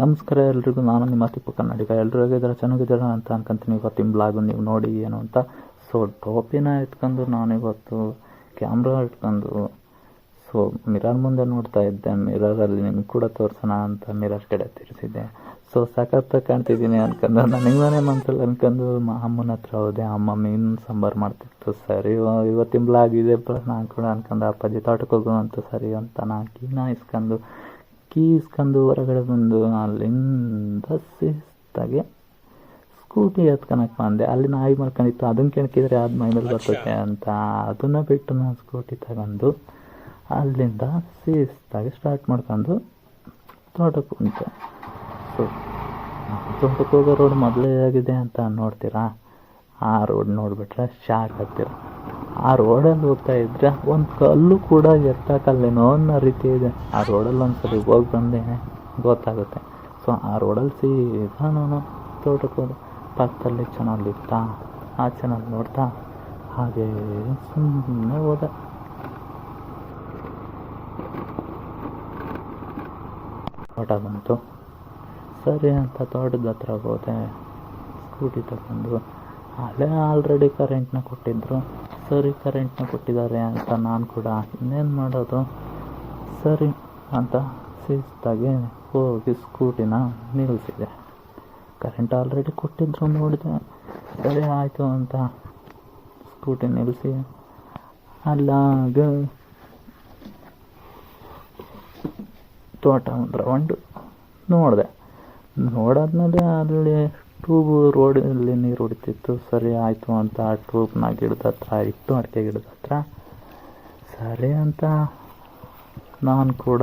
ನಮಸ್ಕಾರ ಎಲ್ರಿಗೂ, ನಾನು ನಿಮ್ಮ ತಿಪ್ಪ ಕನ್ನಡಿಗ. ಎಲ್ಲರೂ ಹೇಗಿದ್ದಾರೆ? ಚೆನ್ನಾಗಿದ್ದೀರಾ ಅಂತ ಅನ್ಕೊಂತೀನಿ. ಇವತ್ತಿನ ಬ್ಲಾಗ್ ನೀವು ನೋಡಿ ಏನು ಅಂತ. ಸೊ ಟೋಪಿನ ಇಟ್ಕೊಂಡು ನಾನಿವತ್ತು ಕ್ಯಾಮ್ರಾ ಇಟ್ಕೊಂಡು ಸೊ ಮಿರರ್ ಮುಂದೆ ನೋಡ್ತಾ ಇದ್ದೆ. ಮಿರರಲ್ಲಿ ನಿಮ್ಗೆ ಕೂಡ ತೋರಿಸೋಣ ಅಂತ ಮಿರರ್ ಕಡೆ ತಿರ್ಸಿದ್ದೆ. ಸೊ ಸಖತ್ತಾಗಿ ಕಾಣ್ತಿದ್ದೀನಿ ಅನ್ಕೊಂಡು ನನಗೆ ನಾನೇ ಮನಸ್ಸಲ್ಲಿ ಅನ್ಕೊಂಡು ಅಮ್ಮನ ಹತ್ರ ಹೋದೆ. ಅಮ್ಮ ಮೀನು ಸಾಂಬಾರು ಮಾಡ್ತಿತ್ತು. ಸರಿ ಇವತ್ತಿನ ಬ್ಲಾಗ್ ಇದೆ. ನಾನು ಕೂಡ ಅನ್ಕೊಂಡು, ಅಪ್ಪಾಜಿ ತೋಟಕ್ಕೆ ಹೋಗು ಅಂತ ಸರಿ ಅಂತ ನಾನು ಕೀನ ಇಸ್ಕೊಂಡು ಕೀ ಇಸ್ಕೊಂಡು ಹೊರಗಡೆ ಬಂದು ಅಲ್ಲಿಂದ ಸಿಸ್ತಾಗೆ ಸ್ಕೂಟಿ ಎತ್ಕೊಳಕ್ ಬಂದೆ. ಅಲ್ಲಿ ನಾಯಿ ಮಲ್ಕೊಂಡಿತ್ತು. ಅದನ್ನ ಕೆಣಕಿದ್ರೆ ಅದು ಮೈ ಮೇಲೆ ಬರ್ತೈತೆ ಅಂತ ಅದನ್ನ ಬಿಟ್ಟು ನಾನು ಸ್ಕೂಟಿ ತಗೊಂಡು ಅಲ್ಲಿಂದ ಶಿಸ್ತಾಗಿ ಸ್ಟಾರ್ಟ್ ಮಾಡ್ಕೊಂಡು ತೋಟಕ್ಕೆ ಕುಂತೆ. ಸೊ ತೋಟಕ್ಕೆ ಹೋಗೋ ರೋಡ್ ಮೊದಲೇ ಆಗಿದೆ ಅಂತ ನೋಡ್ತೀರಾ? ಆ ರೋಡ್ ನೋಡಿಬಿಟ್ರೆ ಶಾಕ್ ಆಗ್ತೀರ? ಆ ರೋಡಲ್ಲಿ ಹೋಗ್ತಾ ಇದ್ರೆ ಒಂದು ಕಲ್ಲು ಕೂಡ ಎತ್ತಕ್ಕಲ್ಲೇನೋ ಅನ್ನೋ ರೀತಿ ಇದೆ. ಆ ರೋಡಲ್ಲಿ ಒಂದ್ಸರಿ ಹೋಗಿ ಬಂದೆ, ಗೊತ್ತಾಗುತ್ತೆ. ಸೊ ಆ ರೋಡಲ್ಲಿ ಸೀದಾ ನಾನು ತೋಟಕ್ಕೆ ಹೋದೆ ಪಕ್ಕದಲ್ಲಿ ಚಾನಲ್ ಇತ್ತಾ? ಆ ಚೆನ್ನಾಗಿ ನೋಡ್ತಾ? ಹಾಗೆ ಸುಮ್ಮನೆ ಹೋದೆ. ತೋಟ ಬಂತು. ಸರಿ ಅಂತ ತೋಟದ ಹತ್ರ ಹೋದೆ. ಸ್ಕೂಟಿ ತಗೊಂಡು. ಅಲ್ಲೇ ಆಲ್ರೆಡಿ ಕರೆಂಟ್ನ ಕೊಟ್ಟಿದ್ರು. ಸರಿ ಕರೆಂಟ್ನ ಕೊಟ್ಟಿದ್ದಾರೆ ಅಂತ ನಾನು ಕೂಡ ಇನ್ನೇನು ಮಾಡೋದು? ಸರಿ ಅಂತ ಶಿಸ್ತಾಗಿ ಹೋಗಿ ಸ್ಕೂಟಿನ ನಿಲ್ಲಿಸಿದೆ. ಕರೆಂಟ್ ಆಲ್ರೆಡಿ ಕೊಟ್ಟಿದ್ರು ನೋಡಿದೆ. ಸರಿ ಆಯಿತು ಅಂತ ಸ್ಕೂಟಿ ನಿಲ್ಲಿಸಿ ಅಲ್ಲಾಗ ತೋಟ ಒಂದು ರೌಂಡು ನೋಡಿದೆ. ನೋಡಾದ್ಮೇಲೆ ಅಲ್ಲಿ ಟ್ಯೂಬ್ ರೋಡಲ್ಲಿ ನೀರು ಹೊಡಿತಿತ್ತು. ಸರಿ ಆಯಿತು ಅಂತ ಆ ಟ್ಯೂಬ್ನ ಗಿಡದ ಹತ್ರ ಇಟ್ಟು ಅಡಿಕೆ ಗಿಡದ ಹತ್ರ. ಸರಿ ಅಂತ ನಾನು ಕೂಡ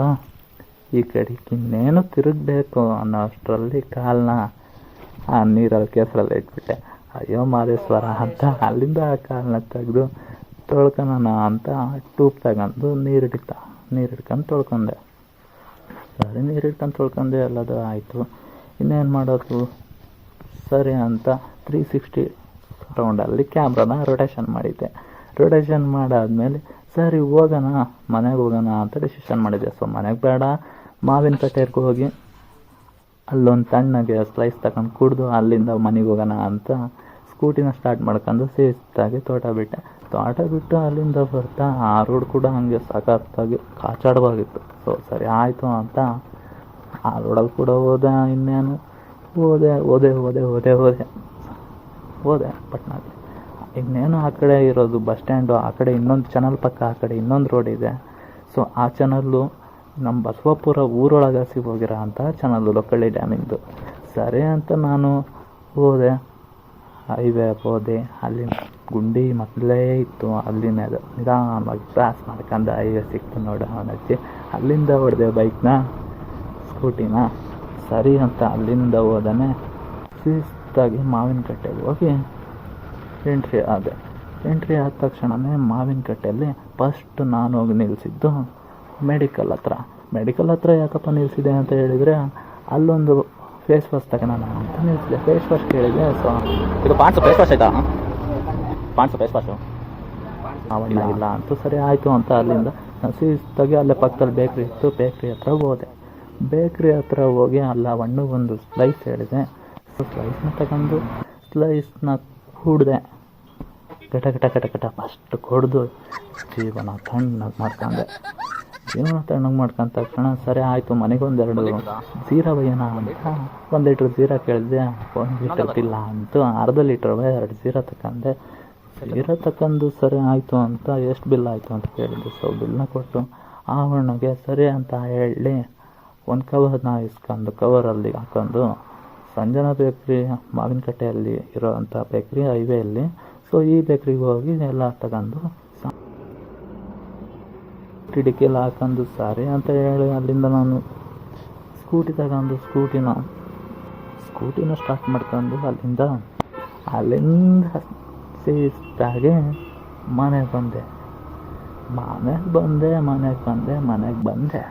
ಈ ಕಡೆಗೆ ಇನ್ನೇನು ತಿರುಗಬೇಕು ಅನ್ನೋ ಅಷ್ಟರಲ್ಲಿ ಕಾಲನ್ನ ಆ ನೀರಲ್ಲಿ ಕೆಸರಲ್ಲಿ ಇಟ್ಬಿಟ್ಟೆ. ಅಯ್ಯೋ ಮಾದೇಶ್ವರ ಅಂತ ಅಲ್ಲಿಂದ ಆ ಕಾಲನ್ನ ತೆಗೆದು ತೊಳ್ಕೊಳೋಣ ಅಂತ ಟ್ಯೂಬ್ ತಗೊಂಡು ನೀರು ಹಿಡಿತ ನೀರು ಹಿಡ್ಕೊಂಡು ತೊಳ್ಕೊಂಡೆ. ಸರಿ ನೀರು ಹಿಡ್ಕೊಂಡು ತೊಳ್ಕೊಂಡೆ ಎಲ್ಲದು ಆಯಿತು. ಇನ್ನೇನು ಮಾಡೋದು? ಸರಿ ಅಂತ ತ್ರೀ ಸಿಕ್ಸ್ಟಿ ರೌಂಡಲ್ಲಿ ಕ್ಯಾಮ್ರಾನ ರೊಟೇಷನ್ ಮಾಡಿದ್ದೆ. ರೊಟೇಷನ್ ಮಾಡಾದಮೇಲೆ ಸರಿ ಹೋಗೋಣ ಮನೆಗೆ ಹೋಗೋಣ ಅಂತ ಡಿಸಿಷನ್ ಮಾಡಿದ್ದೆ. ಸೊ ಮನೆಗೆ ಬೇಡ. ಮಾವಿನ ಹೋಗಿ ಅಲ್ಲೊಂದು ತಣ್ಣಗೆ ಸ್ಲೈಸ್ ತಗೊಂಡು ಕುಡಿದು ಅಲ್ಲಿಂದ ಮನೆಗೆ ಹೋಗೋಣ ಅಂತ ಸ್ಕೂಟಿನ ಸ್ಟಾರ್ಟ್ ಮಾಡ್ಕೊಂಡು ಶಿಸ್ತಾಗಿ ತೋಟ ಬಿಟ್ಟೆ. ತೋಟ ಬಿಟ್ಟು ಅಲ್ಲಿಂದ ಬರ್ತಾ ಆ ರೋಡ್ ಕೂಡ ಹಂಗೆ ಸಖತ್ತಾಗಿ ಕಾಚಾಡವಾಗಿತ್ತು. ಸೊ ಸರಿ ಆಯಿತು ಅಂತ ಆ ರೋಡಲ್ಲಿ ಕೂಡ ಹೋದೆ ಇನ್ನೇನು. ಹೋದೆ ಹೋದೆ ಹೋದೆ ಹೋದೆ ಹೋದೆ ಹೋದೆ ಪಟ್ನಾಗೆ ಇನ್ನೇನು ಆ ಕಡೆ ಇರೋದು ಬಸ್ ಸ್ಟ್ಯಾಂಡು ಆ ಕಡೆ ಇನ್ನೊಂದು ಚಾನಲ್ ಪಕ್ಕ, ಆ ಕಡೆ ಇನ್ನೊಂದು ರೋಡ್ ಇದೆ. ಸೊ ಆ ಚಾನಲ್ಲು ನಮ್ಮ ಬಸವಪುರ ಊರೊಳಗೆ ಸಿಗೋಗಿರೋ ಅಂತ ಚಾನಲ್ಲು ಲೊಕ್ಕಳ್ಳಿ ಡ್ಯಾಮಿಂದು ಸರಿ ಅಂತ ನಾನು ಹೋದೆ. ಹೈವೇ ಹೋದೆ. ಅಲ್ಲಿ ಗುಂಡಿ ಮೊದಲೇ ಇತ್ತು. ಅಲ್ಲಿನ ನಿಧಾನವಾಗಿ ಕ್ರಾಸ್ ಮಾಡ್ಕೊಂಡು ಹೈವೇ ಸಿಕ್ತು ನೋಡು ಅವನಜ್ಜಿ ಅಲ್ಲಿಂದ ಹೊಡೆದೆ ಬೈಕ್ನ ಸ್ಕೂಟಿನ ಸರಿ ಅಂತ ಅಲ್ಲಿಂದ ಹೋದನೆ, ಶಿಸ್ತಾಗಿ ಮಾವಿನ ಕಟ್ಟೆಗೆ ಹೋಗಿ ಎಂಟ್ರಿ ಆದೆ. ಎಂಟ್ರಿ ಆದ ತಕ್ಷಣವೇ ಮಾವಿನ ಕಟ್ಟೆಯಲ್ಲಿ ಫಸ್ಟ್ ನಾನು ಹೋಗಿ ನಿಲ್ಲಿಸಿದ್ದು ಮೆಡಿಕಲ್ ಹತ್ರ. ಮೆಡಿಕಲ್ ಹತ್ರ ಯಾಕಪ್ಪ ನಿಲ್ಲಿಸಿದೆ ಅಂತ ಹೇಳಿದರೆ, ಅಲ್ಲೊಂದು ಫೇಸ್ ವಾಶ್ ತಗೋಣ ಅಂತ ನಿಲ್ಲಿಸಿದೆ ಫೇಸ್ ವಾಶ್ ಕೇಳಿದೆ ಸೊ ಇದು ಪಾಂಡ್ಸು ಫೇಸ್ ವಾಶ್ ಆಯ್ತಾ? ಪಾಂಡ್ಸು ಫೇಸ್ ವಾಶು ಅವಣ್ಣ ಇಲ್ಲ ಅಂತೂ ಸರಿ ಆಯಿತು ಅಂತ ಅಲ್ಲಿಂದ ನಾನು ಶಿಸ್ತಾಗಿ ಅಲ್ಲೇ ಪಕ್ಕದಲ್ಲಿ ಬೇಕ್ರಿ ಇತ್ತು. ಬೇಕ್ರಿ ಹತ್ರ ಹೋದೆ. ಬೇಕ್ರಿ ಹತ್ರ ಹೋಗಿ ಅಲ್ಲ ಒಂದು ಸ್ಲೈಸ್ ಹೇಳಿದೆ. ಸ್ಲೈಸ್ನ ತಗೊಂಡು ಸ್ಲೈಸ್ನ ಕೂಡಿದೆ. ಗಟ ಗಟ ಕಟ ಗಟ ಫಸ್ಟ್ ಕೊಡ್ದು ಜೀವನ ತಣ್ಣಗೆ ಮಾಡ್ಕೊಂಡೆ. ಜೀವನ ತಣ್ಣಗೆ ಮಾಡ್ಕೊಂಡ ತಕ್ಷಣ ಸರಿ ಆಯಿತು ಮನೆಗೆ ಒಂದೆರಡು ಜೀರಾ ಬಯ್ಯೋಣ ಅಂತ. ಒಂದು ಲೀಟ್ರ್ ಜೀರಾ ಕೇಳಿದೆ ಒಂದು ಲೀಟರ್ ಇಲ್ಲ ಅಂತೂ. ಅರ್ಧ ಲೀಟ್ರ್ ಎರಡು ಜೀರಾ ತಗೊಂಡೆ ಜೀರಾ ತಗೊಂಡು ಸರಿ ಆಯಿತು ಅಂತ ಎಷ್ಟು ಬಿಲ್ ಆಯಿತು ಅಂತ ಕೇಳಿದೆ. ಸೊ ಬಿಲ್ನ ಕೊಟ್ಟು ಆ ಹಣ್ಣಿಗೆ ಸರಿ ಅಂತ ಹೇಳಿ ಒಂದು ಕವರ್ನ ಇಸ್ಕೊಂಡು ಕವರಲ್ಲಿ ಹಾಕೊಂಡು ಸಂಜನಾ ಬೇಕ್ರಿ ಮಾವಿನಕಟ್ಟೆಯಲ್ಲಿ ಇರೋವಂಥ ಬೇಕ್ರಿ ಹೈವೇಯಲ್ಲಿ. ಸೊ ಈ ಬೇಕ್ರಿಗೆ ಹೋಗಿ ಎಲ್ಲ ತಗೊಂಡು ಕಿಟಕಿಯಲ್ಲಿ ಹಾಕೊಂಡು ಸಾರಿ ಅಂತ ಹೇಳಿ ಅಲ್ಲಿಂದ ನಾನು ಸ್ಕೂಟಿ ತಗೊಂಡು ಸ್ಕೂಟಿನ ಸ್ಕೂಟಿನ ಸ್ಟಾರ್ಟ್ ಮಾಡ್ಕೊಂಡು ಅಲ್ಲಿಂದ ಅಲ್ಲಿಂದ ಶಿಸ್ತಾಗಿ ಮನೆಗೆ ಬಂದೆ. ಮನೆಗೆ ಬಂದೆ ಮನೆಗೆ ಬಂದೆ ಮನೆಗೆ ಬಂದೆ.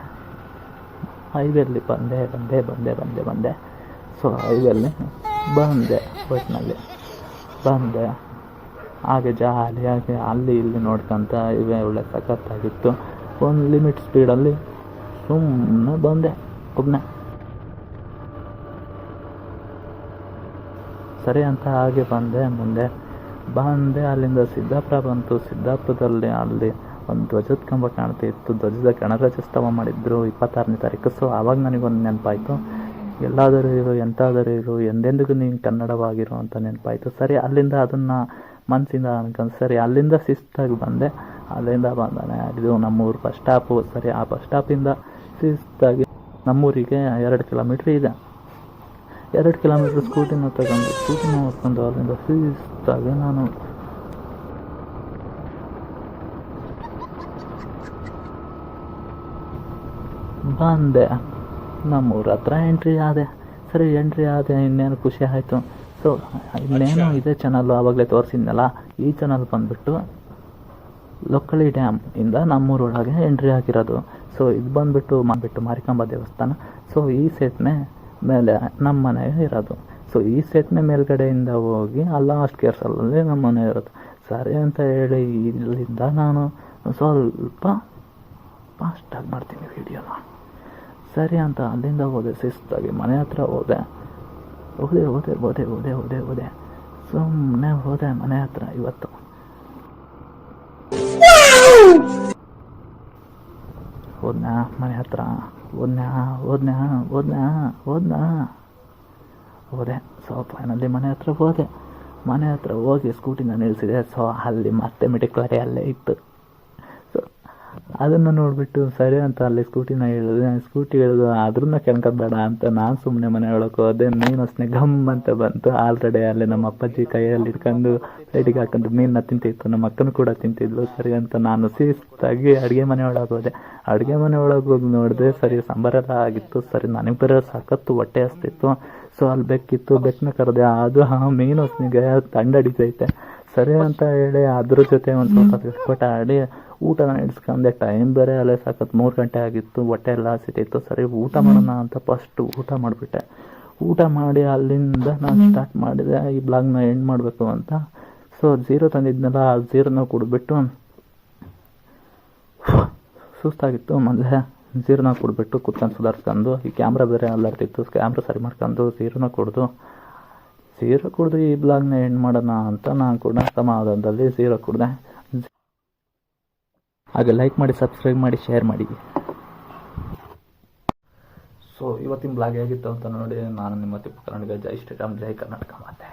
ಹೈವೇಲಿ ಬಂದೆ ಬಂದೆ ಬಂದೆ ಬಂದೆ ಬಂದೆ. ಸೊ ಹೈವೇಲಿ ಬಂದೆ ಒಟ್ಟಿನಲ್ಲಿ ಬಂದೆ. ಹಾಗೆ ಜಾಲಿಯಾಗಿ ಅಲ್ಲಿ ಇಲ್ಲಿ ನೋಡ್ಕೊಂತ ಇವೆ ಒಳ್ಳೆ ಸಖತ್ತಾಗಿತ್ತು. ಒಂದು ಲಿಮಿಟ್ ಸ್ಪೀಡಲ್ಲಿ ಸುಮ್ಮನೆ ಬಂದೆ ಒಬ್ಬನೇ ಸರಿ ಅಂತ ಹಾಗೆ ಬಂದೆ, ಮುಂದೆ. ಬಂದೆ, ಅಲ್ಲಿಂದ ಸಿದ್ದಾಪುರ ಬಂತು. ಸಿದ್ದಾಪುರದಲ್ಲಿ ಅಲ್ಲಿ ಒಂದು ಧ್ವಜದ ಕಂಬ ಕಾಣ್ತಾ ಇತ್ತು. ಧ್ವಜದ ಗಣರಾಜ್ಯೋತ್ಸವ ಮಾಡಿದ್ರು ಇಪ್ಪತ್ತಾರನೇ ತಾರೀಕು. ಸೊ ಆವಾಗ ನನಗೊಂದು ನೆನಪಾಯಿತು. ಎಲ್ಲಾದರೂ ಇರು, ಎಂತಾದರೂ ಇರು, ಎಂದೆಂದಿಗೂ ನೀನು ಕನ್ನಡವಾಗಿರು ಅಂತ ನೆನಪಾಯಿತು. ಸರಿ, ಅಲ್ಲಿಂದ ಅದನ್ನು ಮನಸ್ಸಿಂದ ಅನ್ಕೊಂಡು, ಸರಿ, ಅಲ್ಲಿಂದ ಶಿಸ್ತಾಗಿ ಬಂದೆ. ಅಲ್ಲಿಂದ ಬಂದಾನೆ, ಇದು ನಮ್ಮೂರು ಬಸ್ ಸ್ಟಾಪು. ಸರಿ, ಆ ಬಸ್ ಸ್ಟಾಪಿಂದ ಶಿಸ್ತಾಗಿ ನಮ್ಮೂರಿಗೆ ಎರಡು ಕಿಲೋಮೀಟ್ರ್ ಇದೆ. ಎರಡು ಕಿಲೋಮೀಟ್ರ್ ಸ್ಕೂಟಿನ ತಗೊಂಡು, ಸ್ಕೂಟಿನ ಓಡಿಸ್ಕೊಂಡು ಅಲ್ಲಿಂದ ಶಿಸ್ತಾಗಿ ನಾನು ಬಂದೆ. ನಮ್ಮೂರ ಹತ್ರ ಎಂಟ್ರಿ ಆದೆ. ಸರಿ ಎಂಟ್ರಿ ಆದೆ ಇನ್ನೇನು ಖುಷಿ ಆಯಿತು. ಸೊ ಇನ್ನೇನು ಇದೇ ಚಾನಲ್ ಆವಾಗಲೇ ತೋರಿಸಿದ್ನಲ್ಲ ಈ ಚಾನಲ್ ಬಂದುಬಿಟ್ಟು ಲೊಕ್ಕಳಿ ಡ್ಯಾಮ್ ಇಂದ ನಮ್ಮೂರೊಳಗೆ ಎಂಟ್ರಿ ಆಗಿರೋದು. ಸೊ ಇದು ಬಂದುಬಿಟ್ಟು ಮಾಡಿಬಿಟ್ಟು ಮಾರಿಕಾಂಬ ದೇವಸ್ಥಾನ. ಸೊ ಈ ಸೇತುವೆ ಮೇಲೆ ನಮ್ಮ ಮನೆ ಇರೋದು. ಸೊ ಈ ಸೇತುವೆ ಮೇಲ್ಗಡೆಯಿಂದ ಹೋಗಿ ಅಲ್ಲ ಲಾಸ್ಟ್ ಕೇರ್ಸಲ್ಲಿ ನಮ್ಮ ಮನೆ ಇರೋದು. ಸರಿ ಅಂತ ಹೇಳಿ ಇಲ್ಲಿಂದ ನಾನು ಸ್ವಲ್ಪ ಫಾಸ್ಟಾಗಿ ಮಾಡ್ತೀನಿ ವೀಡಿಯೋನ ಸರಿ ಅಂತ ಅಲ್ಲಿಂದ ಹೋದೆ, ಶಿಸ್ತಾಗಿ. ಮನೆ ಹತ್ರ ಹೋದೆ. ಹೋದೆ ಹೋದೆ ಹೋದೆ ಹೋದೆ ಹೋದೆ ಹೋದೆ. ಸುಮ್ಮನೆ ಹೋದೆ ಮನೆ ಹತ್ರ ಇವತ್ತು. ಹೋದ್ನಾ ಮನೆ ಹತ್ರ? ಹೋದ್ನಾ ಹೋದ್ನಾ ಹೋದ್ನಾ ಹೋದ್ನಾ? ಹೋದೆ. ಸೊ ಫೈನಲ್ಲಿ ಮನೆ ಹತ್ರ ಹೋದೆ. ಮನೆ ಹತ್ರ ಹೋಗಿ ಸ್ಕೂಟಿನ ನಿಲ್ಲಿಸಿದೆ. ಸೊ ಅಲ್ಲಿ ಮತ್ತೆ ಮೆಡಿಕಲ್ ಅಲ್ಲೇ ಇತ್ತು. ಅದನ್ನು ನೋಡಿಬಿಟ್ಟು, ಸರಿ ಅಂತ ಅಲ್ಲಿ ಸ್ಕೂಟಿನ ಇಳಿದೆ ಸ್ಕೂಟಿ ಹೇಳಿದ್ರು ಅದ್ರನ್ನ ಬೇಡ ಅಂತ ನಾನು ಸುಮ್ಮನೆ ಮನೆ ಒಳಗೆ ಹೋದೆ. ಮೀನು ಅಷ್ಟೇ ಘಮ್ ಅಂತ ಬಂತು. ಆಲ್ರೆಡಿ ಅಲ್ಲಿ ನಮ್ಮ ಅಪ್ಪಾಜಿ ಕೈಯಲ್ಲಿ ಇಟ್ಕೊಂಡು ಸೈಡಿಗೆ ಹಾಕೊಂಡು ಮೀನನ್ನ ತಿಂತಿತ್ತು. ನಮ್ಮ ಅಕ್ಕನೂ ಕೂಡ ತಿಂತಿದ್ಲು. ಸರಿ ಅಂತ ನಾನು ಶಿಸ್ತಾಗಿ ಅಡುಗೆ ಮನೆ ಒಳಗೆ ಹೋದೆ. ಅಡುಗೆ ಮನೆ ಒಳಗೆ ಹೋಗಿ ನೋಡಿದೆ, ಸರಿ ಸಾಂಬಾರೆಲ್ಲ ಆಗಿತ್ತು. ಸರಿ ನನಗೆ ಬರೋ ಸಾಕತ್ತು ಹೊಟ್ಟೆ ಹಸ್ತಿತ್ತು. ಸೊ ಅಲ್ಲಿ ಬೆಕ್ಕಿತ್ತು. ಬೆಕ್ಕನ್ನ ಕರೆದೆ, ಅದು ಹಾಂ, ಮೀನು ವಾಸನೆಗೆ ತಂಡ ಹಿಡಿತೈತೆ ಸರಿ ಅಂತ ಹೇಳಿ ಅದ್ರ ಜೊತೆ ಒಂದು ಸ್ವಲ್ಪ ಆಡಿ ಊಟನ ಇಡ್ಸ್ಕೊಂಡೆ ಟೈಮ್ ಬೇರೆ ಅಲ್ಲೇ ಸಾಕತ್ತು ಮೂರು ಗಂಟೆ ಆಗಿತ್ತು ಹೊಟ್ಟೆ ಎಲ್ಲ ಹಸಿತಿತ್ತು ಸರಿ ಊಟ ಮಾಡೋಣ ಅಂತ ಫಸ್ಟು ಊಟ ಮಾಡಿಬಿಟ್ಟೆ. ಊಟ ಮಾಡಿ ಅಲ್ಲಿಂದ ನಾನು ಸ್ಟಾರ್ಟ್ ಮಾಡಿದೆ ಈ ಬ್ಲಾಗ್ನ ಎಂಡ್ ಮಾಡಬೇಕು ಅಂತ. ಸೊ ಜೀರೋ ತಂದಿದ್ನಲ್ಲ ಆ ಜೀರೋನ ಕುಡಿಬಿಟ್ಟು ಸುಸ್ತಾಗಿತ್ತು. ಮೊದಲೇ ಜೀರೋನ ಕುಡಿಬಿಟ್ಟು ಕುತ್ಕೊಂಡು ಸುಧಾರಿಸ್ಕೊಂಡು ಈ ಕ್ಯಾಮ್ರಾ ಬೇರೆ ಅಲ್ಲಾಡ್ತಿತ್ತು. ಕ್ಯಾಮ್ರಾ ಸರಿ ಮಾಡ್ಕೊಂಡು ಜೀರೋನ ಕುಡಿದು ಜೀರೋ ಕುಡಿದು ಈ ಬ್ಲಾಗ್ನ ಎಂಡ್ ಮಾಡೋಣ ಅಂತ ನಾನು ಕೂಡ ಸಮಾಧಾನದಲ್ಲಿ ಜೀರೋ ಕುಡಿದೆ. ಹಾಗೆ ಲೈಕ್ ಮಾಡಿ ಸಬ್ಸ್ಕ್ರೈಬ್ ಮಾಡಿ ಶೇರ್ ಮಾಡಿ. ಸೊ ಇವತ್ತಿನ ಬ್ಲಾಗ್ ಹೇಗಿತ್ತು ಅಂತ ನೋಡಿ, ನಾನು ನಿಮ್ಮ ತಿಪ್ಪ ಕನ್ನಡಿಗ ಜೈ ಶ್ರೀರಾಮ್, ಜೈ ಕರ್ನಾಟಕ ಮಾತೆ.